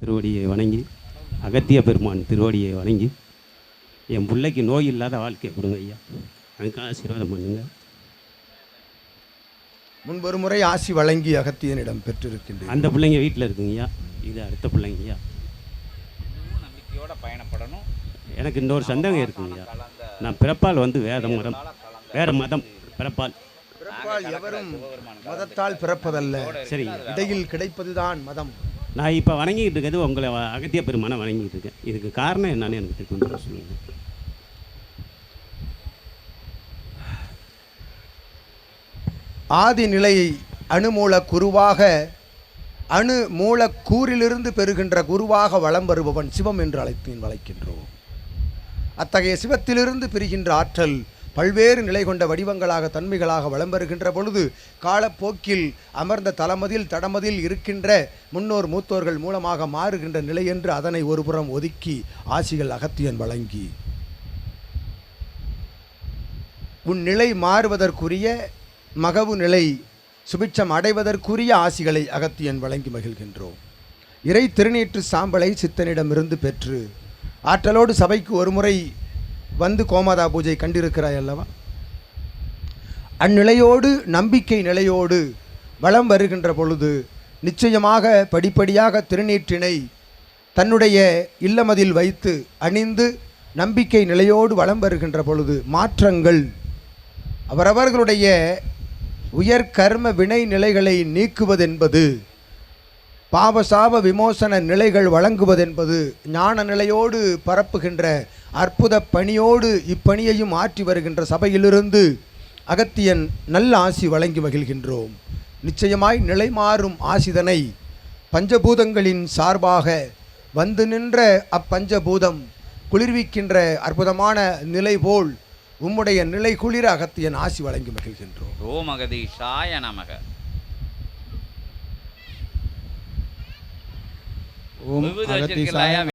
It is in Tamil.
திருவடியை வணங்கி அகத்திய பெருமான் திருவடியை வணங்கி என் பிள்ளைக்கு நோய் இல்லாத வாழ்க்கையை கொடுங்க ஐயா. அதுக்கு ஆசீர்வாதம் பண்ணுங்க. முன்பொரு முறை ஆசி வழங்கி அகத்தியனிடம் பெற்றிருக்கின்றேன். அந்த பிள்ளைங்க வீட்டில் இருக்குங்க ஐயா. இது அடுத்த பிள்ளைங்க ஐயா. முழு நம்பிக்கையோட பயணப்படணும். எனக்கு இன்னொரு சந்தேகம் இருக்குங்க ஐயா. நான் பிறப்பால் வந்து வேத மதம் வேற மதம் பிறப்பால். பிறப்பால் எவரும் மதத்தால் பிறப்பதல்ல. சரிங்க. இடையில் கிடைப்பதுதான் மதம். நான் இப்போ வணங்கிட்டு இருக்கிறது உங்களை அகத்திய பெருமானை வணங்கிட்டு இருக்கேன். இதுக்கு காரணம் என்னன்னு எனக்கு கொஞ்சம் சொல்லுங்கள் ஆதி நிலையை அணுமூல குருவாக அணு மூலக்கூறிலிருந்து பெறுகின்ற குருவாக வலம் வருபவன் சிவம் என்று அழைத்து வளைக்கின்றோம். அத்தகைய சிவத்திலிருந்து பிரிகின்ற ஆற்றல் பல்வேறு நிலை கொண்ட வடிவங்களாக தன்மைகளாக வலம் வருகின்ற பொழுது காலப்போக்கில் அமர்ந்த தலமதில் தடமதில் இருக்கின்ற முன்னோர் மூத்தோர்கள் மூலமாக மாறுகின்ற நிலை என்று அதனை ஒருபுறம் ஒதுக்கி ஆசிகள் அகத்தியன் வழங்கி. உன் நிலை மாறுவதற்குரிய மகவு நிலை சுபிட்சம் அடைவதற்குரிய ஆசிகளை அகத்தியன் வழங்கி மகிழ்கின்றோம். இறை திருநீற்று சாம்பலை சித்தனிடமிருந்து பெற்று ஆற்றலோடு சபைக்கு ஒருமுறை வந்து கோமாதா பூஜை கண்டிருக்கிறாய் அல்லவா? அந்நிலையோடு நம்பிக்கை நிலையோடு வலம் வருகின்ற பொழுது நிச்சயமாக படிப்படியாக திருநீற்றினை தன்னுடைய இல்லமதில் வைத்து அணிந்து நம்பிக்கை நிலையோடு வலம் வருகின்ற பொழுது மாற்றங்கள் அவரவர்களுடைய உயர் கர்ம வினை நிலைகளை நீக்குவதென்பது பாவசாப விமோசன நிலைகள் வழங்குவதென்பது ஞான நிலையோடு பரப்புகின்ற அற்புத பணியோடு இப்பணியையும் ஆற்றி வருகின்ற சபையிலிருந்து அகத்தியன் நல்ல ஆசி வழங்கி மகிழ்கின்றோம். நிச்சயமாய் நிலை மாறும் ஆசிதனை பஞ்சபூதங்களின் சார்பாக வந்து நின்ற அப்பஞ்சபூதம் குளிர்விக்கின்ற அற்புதமான நிலை போல் உம்முடைய நிலை குளிர அகத்தியன் ஆசி வழங்கி மகிழ்கின்றோம். ஓம் அகதீஷாய நமக ஓம் வச்சிருக்கீங்களா